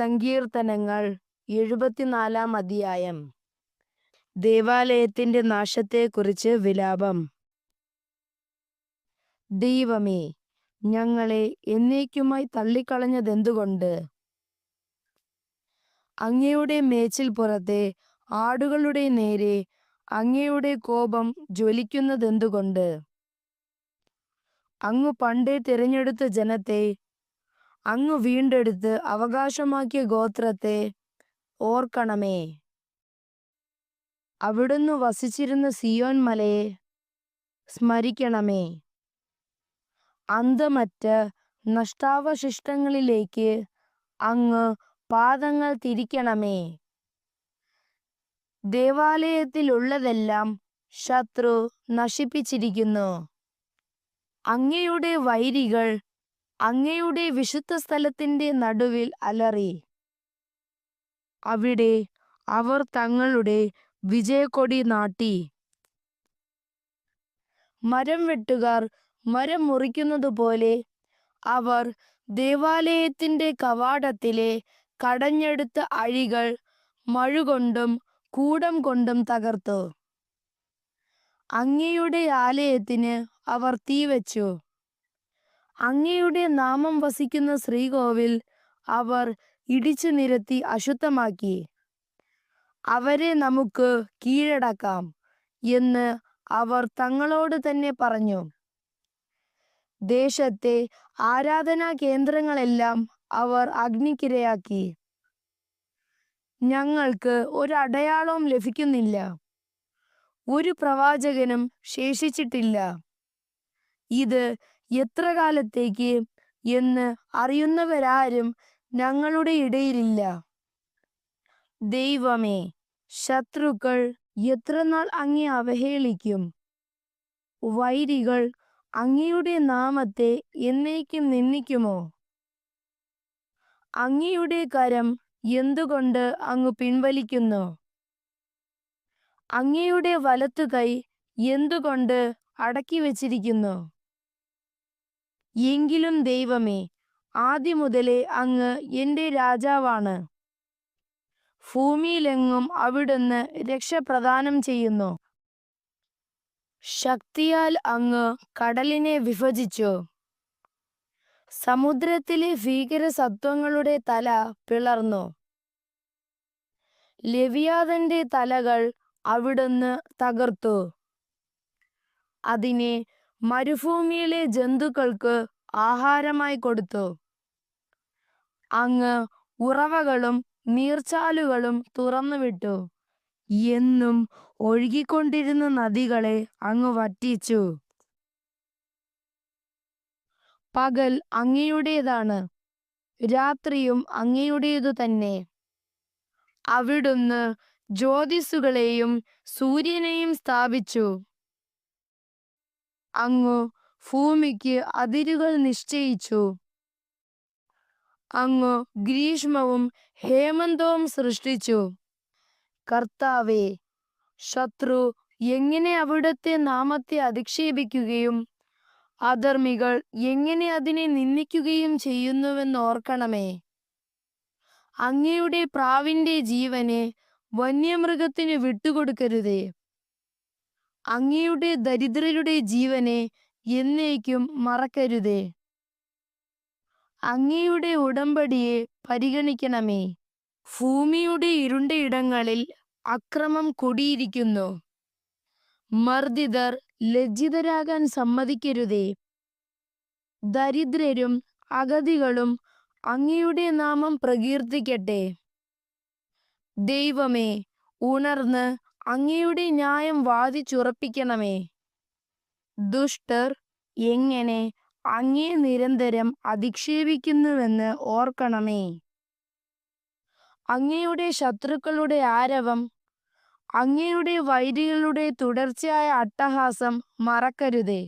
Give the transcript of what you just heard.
സങ്കീർത്തനങ്ങൾ എഴുപത്തിനാലാം അധ്യായം. ദേവാലയത്തിന്റെ നാശത്തെക്കുറിച്ച് വിലാപം. ദൈവമേ ഞങ്ങളെ എന്നേക്കുമായി തള്ളിക്കളഞ്ഞതെന്തുകൊണ്ട്? അങ്ങയുടെ മേച്ചിൽ പുറത്തെ ആടുകളുടെ നേരെ അങ്ങയുടെ കോപം ജ്വലിക്കുന്നതെന്തുകൊണ്ട്? അങ്ങ് പണ്ടേ തിരഞ്ഞെടുത്ത ജനത്തെ അങ്ങ് വീണ്ടെടുത്ത് അവകാശമാക്കിയ ഗോത്രത്തെ ഓർക്കണമേ. അവിടുന്ന് വസിച്ചിരുന്ന സിയോൻ മലയെ സ്മരിക്കണമേ. അന്തമറ്റ നഷ്ടാവശിഷ്ടങ്ങളിലേക്ക് അങ്ങ് പാദങ്ങൾ തിരിക്കണമേ. ദേവാലയത്തിലുള്ളതെല്ലാം ശത്രു നശിപ്പിച്ചിരിക്കുന്നു. അങ്ങയുടെ വൈരികൾ അങ്ങയുടെ വിശുദ്ധ സ്ഥലത്തിന്റെ നടുവിൽ അലറി. അവിടെ അവർ തങ്ങളുടെ വിജയക്കൊടി നാട്ടി. മരം വെട്ടുകാർ മരം മുറിക്കുന്നതുപോലെ അവർ ദേവാലയത്തിന്റെ കവാടത്തിലെ കടഞ്ഞെടുത്ത അഴികൾ മഴുകൊണ്ടും കൂടം കൊണ്ടും തകർത്തു. അങ്ങയുടെ ആലയത്തിന് അവർ തീവച്ചു. അങ്ങയുടെ നാമം വസിക്കുന്ന ശ്രീകോവിൽ അവർ ഇടിച്ചു നിരത്തി അശുദ്ധമാക്കി. അവരെ നമുക്ക് കീഴടക്കാം എന്ന് അവർ തങ്ങളോട് തന്നെ പറഞ്ഞു. ദേശത്തെ ആരാധനാ കേന്ദ്രങ്ങളെല്ലാം അവർ അഗ്നിക്കിരയാക്കി. ഞങ്ങൾക്ക് ഒരടയാളവും ലഭിക്കുന്നില്ല. ഒരു പ്രവാചകനും ശേഷിച്ചിട്ടില്ല. ഇത് എത്ര കാലത്തേക്ക് എന്ന് അറിയുന്നവരാരും ഞങ്ങളുടെ ഇടയിലില്ല. ദൈവമേ ശത്രുക്കൾ എത്രനാൾ അങ്ങേ അവഹേളിക്കും? വൈരികൾ അങ്ങയുടെ നാമത്തെ എന്നേക്കും നിന്ദിക്കുമോ? അങ്ങയുടെ കരം എന്തുകൊണ്ട് അങ്ങ് പിൻവലിക്കുന്നു? അങ്ങയുടെ വലത്തു കൈ എന്തുകൊണ്ട് അടക്കി വച്ചിരിക്കുന്നു എങ്കിലും ദൈവമേ ആദ്യം മുതലേ അങ്ങ് എന്റെ രാജാവാണ്. ഭൂമിയിലെങ്ങും അവിടുന്ന് രക്ഷ പ്രദാനം ചെയ്യുന്നു. ശക്തിയാൽ അങ്ങ് കടലിനെ വിഭജിച്ചു. സമുദ്രത്തിലെ ഭീകര സത്വങ്ങളുടെ തല പിളർന്നു. ലവിയാതന്റെ തലകൾ അവിടുന്ന് തകർത്തു. അതിനെ മരുഭൂമിയിലെ ജന്തുക്കൾക്ക് ആഹാരമായി കൊടുത്തു. അങ്ങ് ഉറവകളും നീർച്ചാലുകളും തുറന്നുവിട്ടു എന്നും ഒഴുകിക്കൊണ്ടിരുന്ന നദികളെ അങ്ങ് വറ്റിച്ചു. പകൽ അങ്ങയുടേതാണ്. രാത്രിയും അങ്ങയുടേതു തന്നെ. അവിടുന്ന് ജ്യോതിസുകളെയും സൂര്യനെയും സ്ഥാപിച്ചു. അങ്ങ് ഭൂമിക്ക് അതിരുകൾ നിശ്ചയിച്ചു. അങ്ങ് ഗ്രീഷ്മവും ഹേമന്തവും സൃഷ്ടിച്ചു. കർത്താവേ ശത്രു എങ്ങനെ അവിടുത്തെ നാമത്തെ അധിക്ഷേപിക്കുകയും അധർമ്മികൾ എങ്ങനെ അതിനെ നിന്ദിക്കുകയും ചെയ്യുന്നുവെന്ന് ഓർക്കണമേ. അങ്ങയുടെ പ്രാവിന്റെ ജീവനെ വന്യമൃഗത്തിന് വിട്ടുകൊടുക്കരുതേ. അങ്ങയുടെ ദരിദ്രരുടെ ജീവനെ എന്നേക്കും മറക്കരുതേ. അങ്ങയുടെ ഉടമ്പടിയെ പരിഗണിക്കണമേ. ഭൂമിയുടെ ഇരുണ്ടയിടങ്ങളിൽ അക്രമം കൊടിയിരിക്കുന്നു. മർദ്ദിതർ ലജ്ജിതരാകാൻ സമ്മതിക്കരുതേ. ദരിദ്രരും അഗതികളും അങ്ങയുടെ നാമം പ്രകീർത്തിക്കട്ടെ. ദൈവമേ ഉണർന്ന് അങ്ങയുടെ ന്യായം വാദിച്ചുറപ്പിക്കണമേ. ദുഷ്ടർ എങ്ങനെ അങ്ങേ നിരന്തരം അധിക്ഷേപിക്കുന്നുവെന്ന് ഓർക്കണമേ. അങ്ങയുടെ ശത്രുക്കളുടെ ആരവം അങ്ങയുടെ വൈരികളുടെ തുടർച്ചയായ അട്ടഹാസം മറക്കരുതേ.